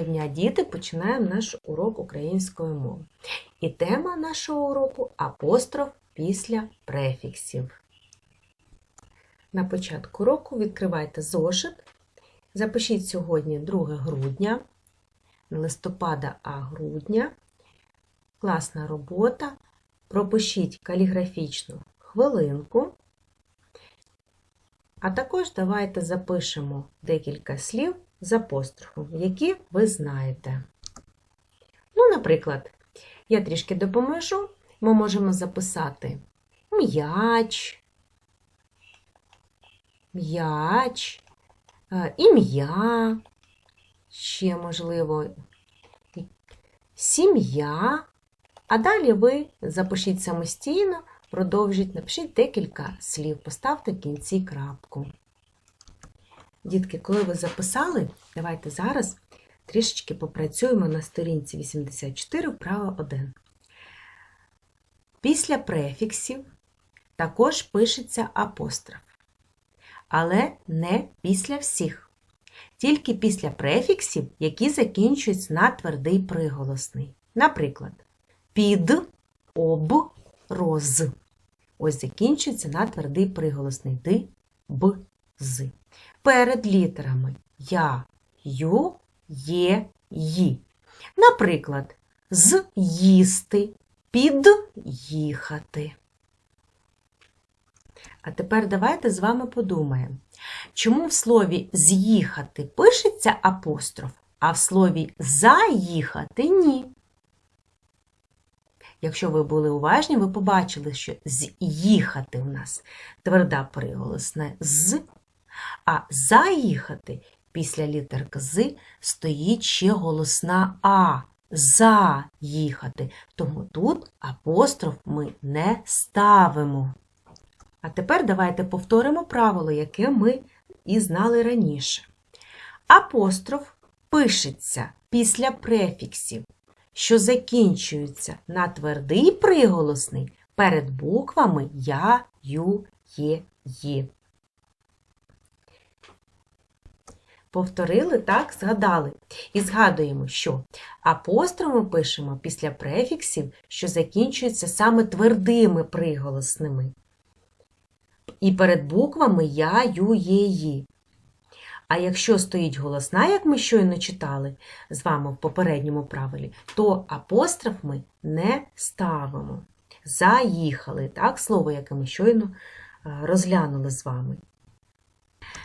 дня, діти, починаємо наш урок української мови. І тема нашого уроку апостроф після префіксів. На початку року відкривайте зошит. Запишіть сьогодні 2 грудня, не листопада, а грудня. Класна робота. Пропишіть каліграфічну хвилинку. А також давайте запишемо декілька слів з апострофом, які ви знаєте. Ну, наприклад, я трішки допоможу. Ми можемо записати м'яч, м'яч, е, ім'я, ще, можливо, сім'я. А далі ви запишіть самостійно, продовжіть, напишіть декілька слів, поставте в кінці крапку. Дітки, коли ви записали, давайте зараз трішечки попрацюємо на сторінці 84, вправа 1. Після префіксів також пишеться апостроф, але не після всіх. Тільки після префіксів, які закінчуються на твердий приголосний. Наприклад, під, об, роз. Ось закінчується на твердий приголосний ди, б, з перед літерами я, ю, є, ї. Наприклад, з їсти, під їхати. А тепер давайте з вами подумаємо, чому в слові з'їхати пишеться апостроф, а в слові заїхати ні. Якщо ви були уважні, ви побачили, що з'їхати у нас тверда приголосна з а заїхати після літерки з стоїть ще голосна А. Заїхати. Тому тут апостроф ми не ставимо. А тепер давайте повторимо правило, яке ми і знали раніше. Апостроф пишеться після префіксів, що закінчуються на твердий приголосний перед буквами Я, Ю, Є, Є. Повторили, так, згадали. І згадуємо, що апостроф ми пишемо після префіксів, що закінчуються саме твердими приголосними. І перед буквами Я, Ю, Є, Ї. А якщо стоїть голосна, як ми щойно читали з вами в попередньому правилі, то апостроф ми не ставимо. Заїхали, так, слово, яке ми щойно розглянули з вами.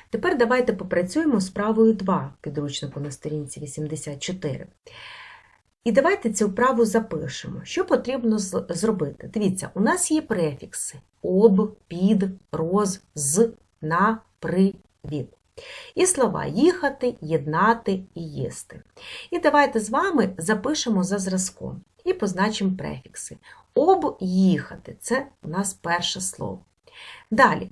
Тепер давайте попрацюємо з правою 2 підручнику на сторінці 84. І давайте цю вправу запишемо. Що потрібно зробити? Дивіться, у нас є префікси об, під, роз, з, на, при, від. І слова їхати, єднати і їсти. І давайте з вами запишемо за зразком і позначимо префікси. Об їхати це у нас перше слово. Далі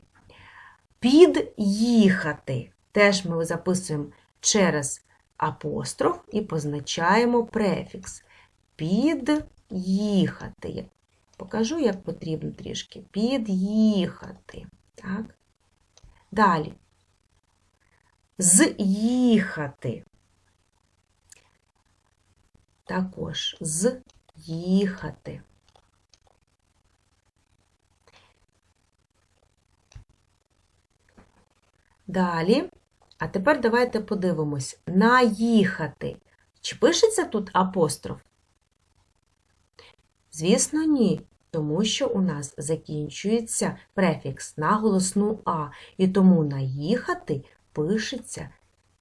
Під'їхати. Теж ми записуємо через апостроф і позначаємо префікс. Під'їхати. Покажу, як потрібно трішки. Під'їхати. Так. Далі. З'їхати. Також з'їхати. Далі. А тепер давайте подивимось. Наїхати. Чи пишеться тут апостроф? Звісно, ні. Тому що у нас закінчується префікс на голосну А. І тому наїхати пишеться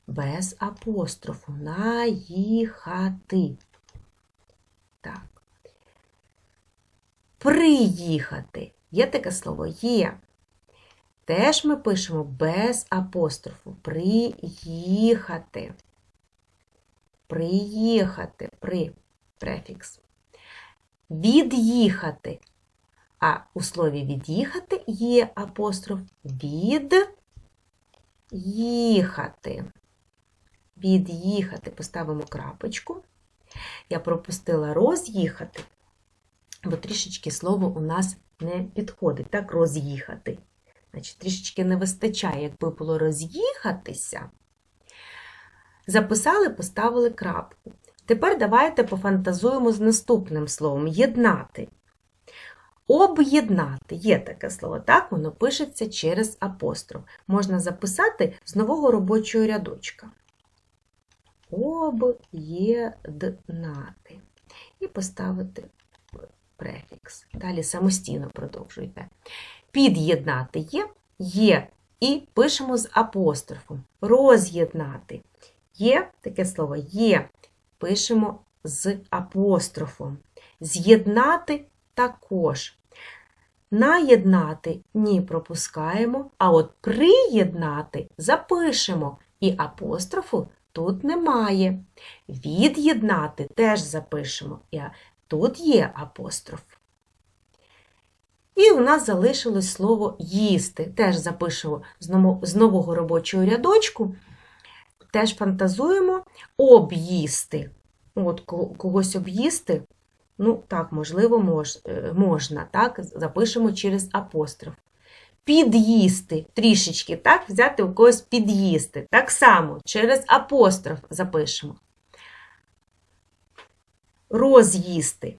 без апострофу. Наїхати. Так. Приїхати. Є таке слово? Є. Теж ми пишемо без апострофу. Приїхати. Приїхати при префікс. Від'їхати. А у слові від'їхати є апостроф від'їхати. Від'їхати. Поставимо крапочку. Я пропустила роз'їхати, бо трішечки слово у нас не підходить. Так, роз'їхати. Значить, трішечки не вистачає, якби було роз'їхатися. Записали, поставили крапку. Тепер давайте пофантазуємо з наступним словом єднати. Об'єднати є таке слово, так, воно пишеться через апостроф. Можна записати з нового робочого рядочка. Об'єднати. І поставити префікс. Далі самостійно продовжуйте. Під'єднати є, є, і пишемо з апострофом. Роз'єднати. Є таке слово є, пишемо з апострофом. З'єднати також. Наєднати ні пропускаємо, а от приєднати запишемо. І апострофу тут немає. Від'єднати теж запишемо. Тут є апостроф. І у нас залишилось слово їсти. Теж запишемо з нового робочого рядочку. Теж фантазуємо об'їсти. От когось об'їсти Ну, так, можливо, мож, е, можна, так, запишемо через апостроф. Під'їсти трішечки, так, взяти у когось під'їсти. Так само через апостроф запишемо. Роз'їсти.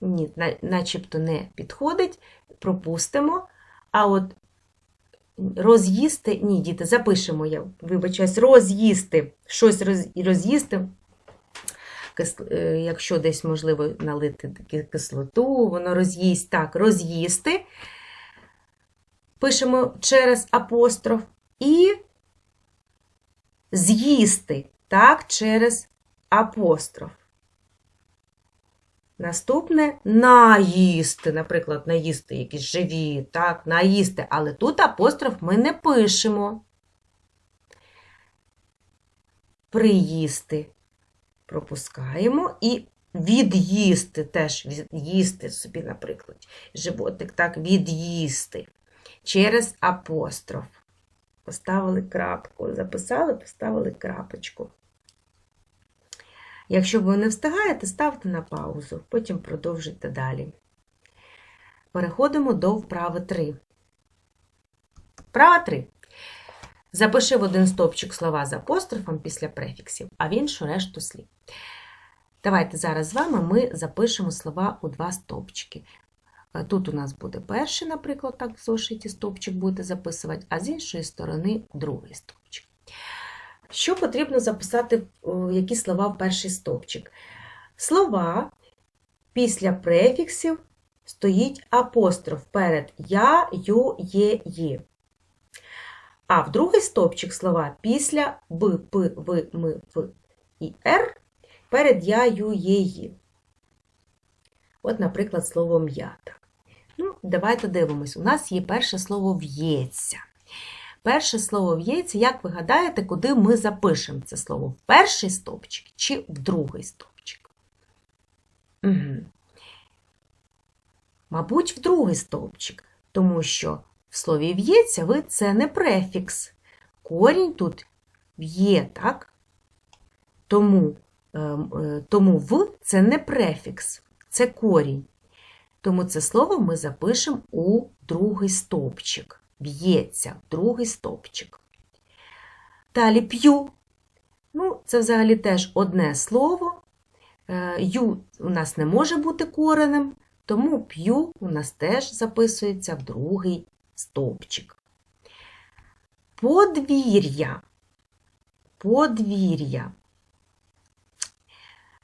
Ні, начебто не підходить, пропустимо. А от роз'їсти, ні, діти, запишемо я, вибачаюсь, роз'їсти, щось роз'їсти Е, якщо десь, можливо, налити кислоту, воно роз'їсть так, роз'їсти. Пишемо через апостроф і з'їсти так, через апостроф. Наступне наїсти, наприклад, наїсти якісь живі, так, наїсти, але тут апостроф ми не пишемо. Приїсти пропускаємо і від'їсти теж від'їсти собі, наприклад, животик так, від'їсти через апостроф. Поставили крапку, записали, поставили крапочку. Якщо ви не встигаєте, ставте на паузу, потім продовжуйте далі. Переходимо до вправи 3. Вправа 3. Запиши в один стовпчик слова з апострофом після префіксів, а в іншу решту слів. Давайте зараз з вами ми запишемо слова у два стовпчики. Е, тут у нас буде перший, наприклад, так в зошиті стовпчик будете записувати, а з іншої сторони другий стовпчик. Що потрібно записати, які слова в перший стовпчик? Слова після префіксів стоїть апостроф перед я, ю, є, є. А в другий стовпчик слова після Б, П, В, М, В і Р перед я, ю, є, ї. От, наприклад, слово м'ята. Ну, Давайте дивимось. У нас є перше слово в'ється. Перше слово в'ється, як ви гадаєте, куди ми запишемо це слово? В перший стовпчик чи в другий стовпчик? Угу. Мабуть, в другий стовпчик, тому що в слові в'ється ви це не префікс. Корінь тут в'є, так? Тому ем, е, тому в це не префікс, це корінь. Тому це слово ми запишемо у другий стовпчик. В'ється, другий стовпчик. Далі п'ю. Ну, Це взагалі теж одне слово. Е, ю у нас не може бути коренем, тому п'ю у нас теж записується в другий стовпчик. Подвір'я. Подвір'я.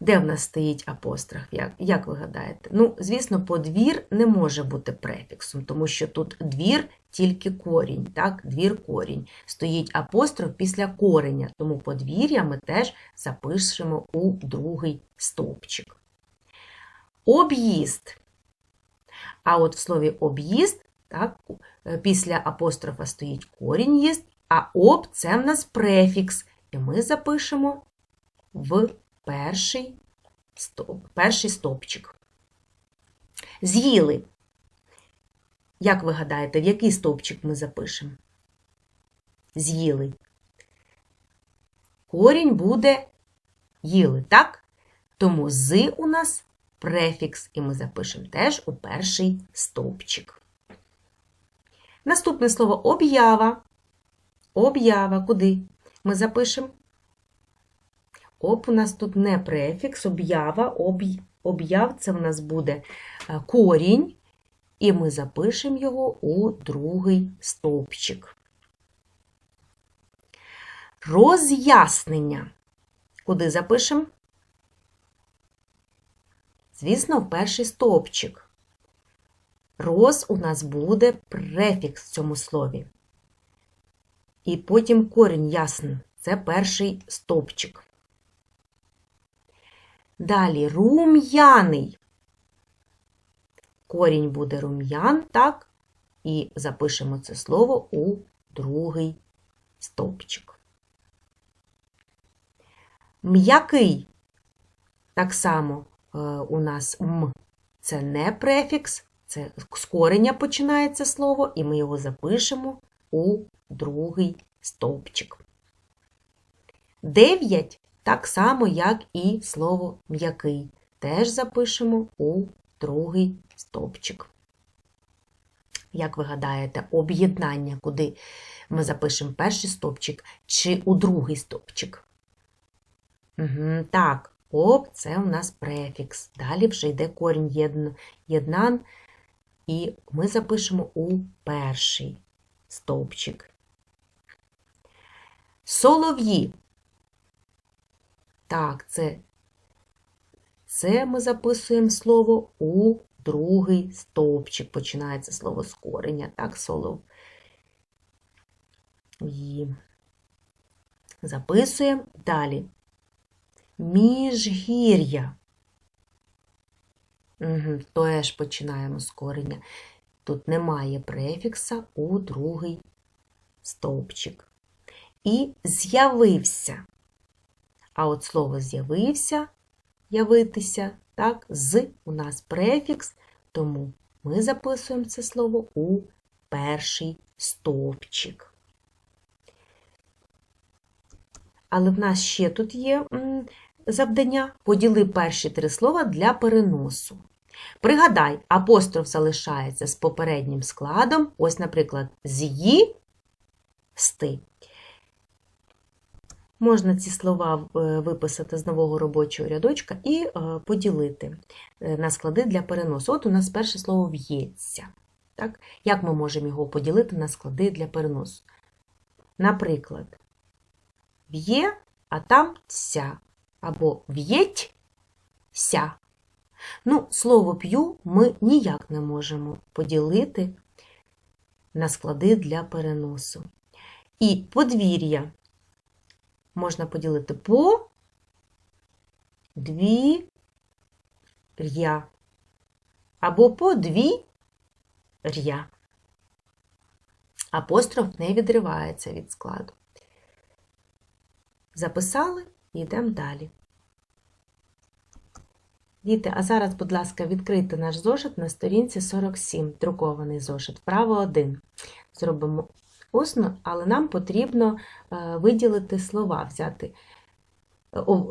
Де в нас стоїть апостроф? Як, як ви гадаєте? Ну, звісно, подвір не може бути префіксом, тому що тут двір тільки корінь, так? Двір корінь. Стоїть апостроф після кореня, тому подвір'я ми теж запишемо у другий стовпчик. Об'їзд. А от в слові об'їзд так? Після апострофа стоїть корінь єст, а об це в нас префікс. І ми запишемо в перший, стоп, перший стопчик. З'їли. Як ви гадаєте, в який стовпчик ми запишемо? З'їли. Корінь буде їли, так? Тому з у нас префікс, і ми запишемо теж у перший стовпчик. Наступне слово об'ява. Об'ява. Куди? Ми запишемо об у нас тут не префікс, об'ява, об'яв це в нас буде е, корінь, і ми запишемо його у другий стовпчик. Роз'яснення. Куди запишемо? Звісно, в перший стовпчик. Роз у нас буде префікс в цьому слові. І потім корінь ясний. Це перший стовпчик. Далі рум'яний. Корінь буде рум'ян, так? І запишемо це слово у другий стовпчик. М'який. Так само е, у нас м. Це не префікс, це з корення починається слово, і ми його запишемо у другий стовпчик. Дев'ять так само, як і слово м'який. Теж запишемо у другий стовпчик. Як ви гадаєте, об'єднання, куди ми запишемо перший стовпчик чи у другий стовпчик? Так, об це у нас префікс. Далі вже йде корінь єднан, і ми запишемо у перший стовпчик. Солов'ї так, це це ми записуємо слово у другий стовпчик. Починається слово з кореня, так, солов. І записуємо далі. Міжгір'я. Угу, Теж починаємо з кореня. Тут немає префікса у другий стовпчик. І з'явився. А от слово з'явився, явитися, так, з у нас префікс, тому ми записуємо це слово у перший стовпчик. Але в нас ще тут є завдання поділи перші три слова для переносу. Пригадай, апостроф залишається з попереднім складом, ось, наприклад, з'їсти. Можна ці слова е, виписати з нового робочого рядочка і е, поділити е, на склади для переносу. От у нас перше слово в'ється. Як ми можемо його поділити на склади для переносу? Наприклад, в'є, а там ся, або в'єть ся. Ну, слово п'ю ми ніяк не можемо поділити на склади для переносу. І подвір'я можна поділити по дві р'я або по дві р'я. Апостроф не відривається від складу. Записали і йдемо далі. Діти, а зараз, будь ласка, відкрийте наш зошит на сторінці 47, друкований зошит, вправо 1. Зробимо усно, але нам потрібно е, виділити слова, взяти,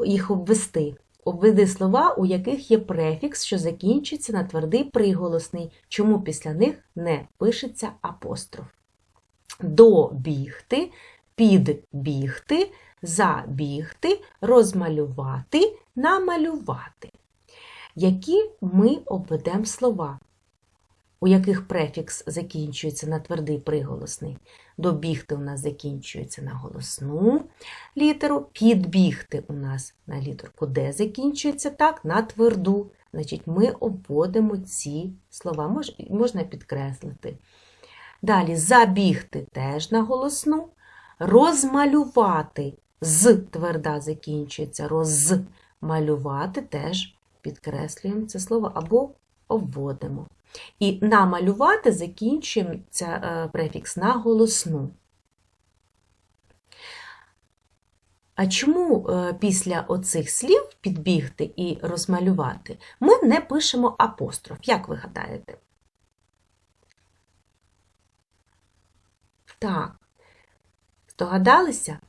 їх обвести. Обведи слова, у яких є префікс, що закінчується на твердий приголосний, чому після них не пишеться апостроф. Добігти, підбігти, забігти, розмалювати, намалювати. Які ми обведемо слова? у яких префікс закінчується на твердий приголосний. Добігти у нас закінчується на голосну літеру, підбігти у нас на літерку Д закінчується так, на тверду. Значить, ми обводимо ці слова, можна підкреслити. Далі забігти теж на голосну, розмалювати з тверда закінчується, розмалювати теж підкреслюємо це слово або обводимо. І намалювати закінчуємо е, префікс на голосну. А чому е, після оцих слів підбігти і розмалювати ми не пишемо апостроф, як ви гадаєте? Так, здогадалися?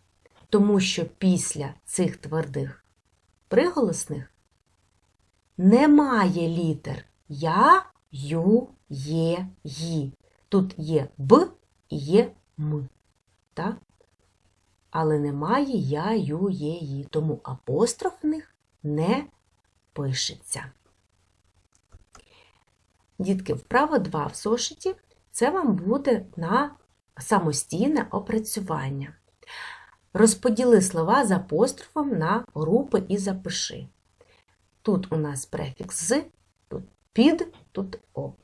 Тому що після цих твердих приголосних немає літер Я ю, є, ї. Тут є Б і є М. Так? але немає я, ю, є, ї, тому апостроф в них не пишеться. Дітки, вправо 2 в зошиті це вам буде на самостійне опрацювання. Розподіли слова з апострофом на групи і запиши. Тут у нас префікс з, під, тут об.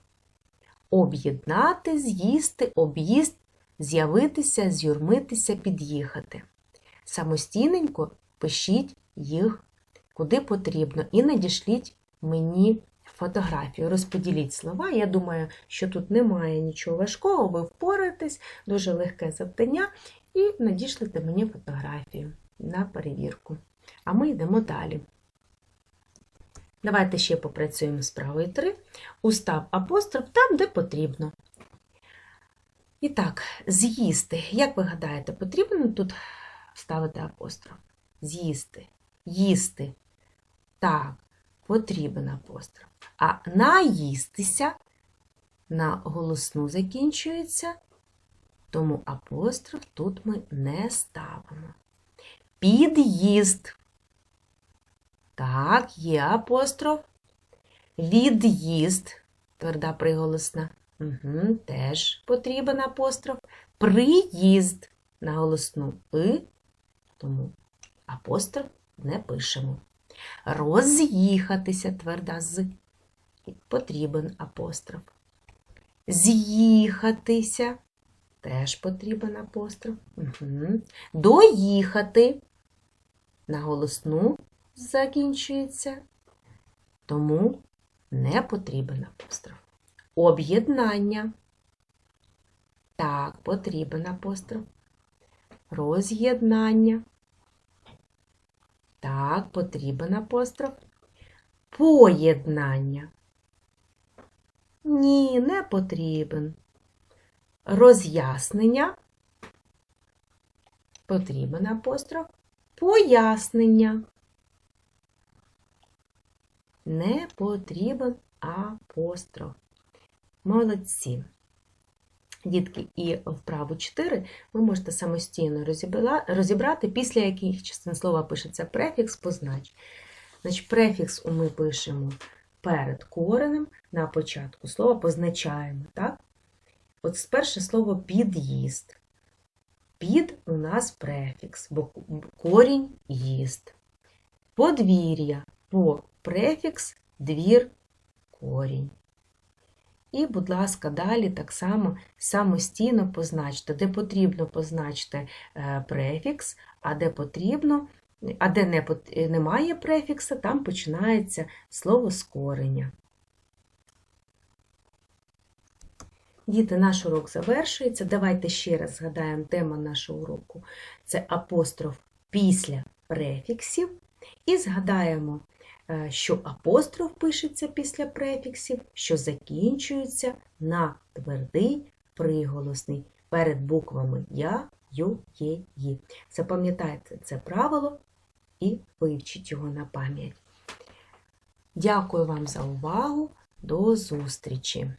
Об'єднати, з'їсти, об'їзд, з'явитися, з'юрмитися, під'їхати. Самостійненько пишіть їх куди потрібно і надішліть мені фотографію. Розподіліть слова. Я думаю, що тут немає нічого важкого, ви впораєтесь, дуже легке завдання, і надішлете мені фотографію на перевірку. А ми йдемо далі. Давайте ще попрацюємо з правої 3. Устав апостроф там, де потрібно. І так, з'їсти. Як ви гадаєте, потрібно тут вставити апостроф? З'їсти, їсти. Так, потрібен апостроф. А наїстися на голосну закінчується, тому апостроф тут ми не ставимо. Під'їзд. Так, є апостроф. Від'їзд, тверда приголосна. Угу, Теж потрібен апостроф. Приїзд на голосну и, тому апостроф не пишемо. Роз'їхатися тверда з. Потрібен апостроф. З'їхатися теж потрібен апостроф. Угу. Доїхати на голосну закінчується, тому не потрібен апостроф. Об'єднання. Так, потрібен апостроф. Роз'єднання. Так, потрібен апостроф. Поєднання. Ні, не потрібен. Роз'яснення. Потрібен апостроф. Пояснення. Не потрібен апостроф. Молодці. Дітки, і вправу 4 ви можете самостійно розібрати, після яких частин слова пишеться префікс, познач. Значить, Префікс ми пишемо перед коренем, на початку слова позначаємо. так? От сперше слово під'їзд. Під у нас префікс, бо корінь їзд. Подвір'я по префікс, двір, корінь. І, будь ласка, далі так само самостійно позначте, де потрібно позначте е, префікс, а де потрібно, а де не, немає префікса, там починається слово з кореня. Діти, наш урок завершується. Давайте ще раз згадаємо тему нашого уроку. Це апостроф після префіксів. І згадаємо що апостроф пишеться після префіксів, що закінчується на твердий приголосний перед буквами Я, Ю, Є, Ї. Запам'ятайте це правило і вивчіть його на пам'ять. Дякую вам за увагу. До зустрічі!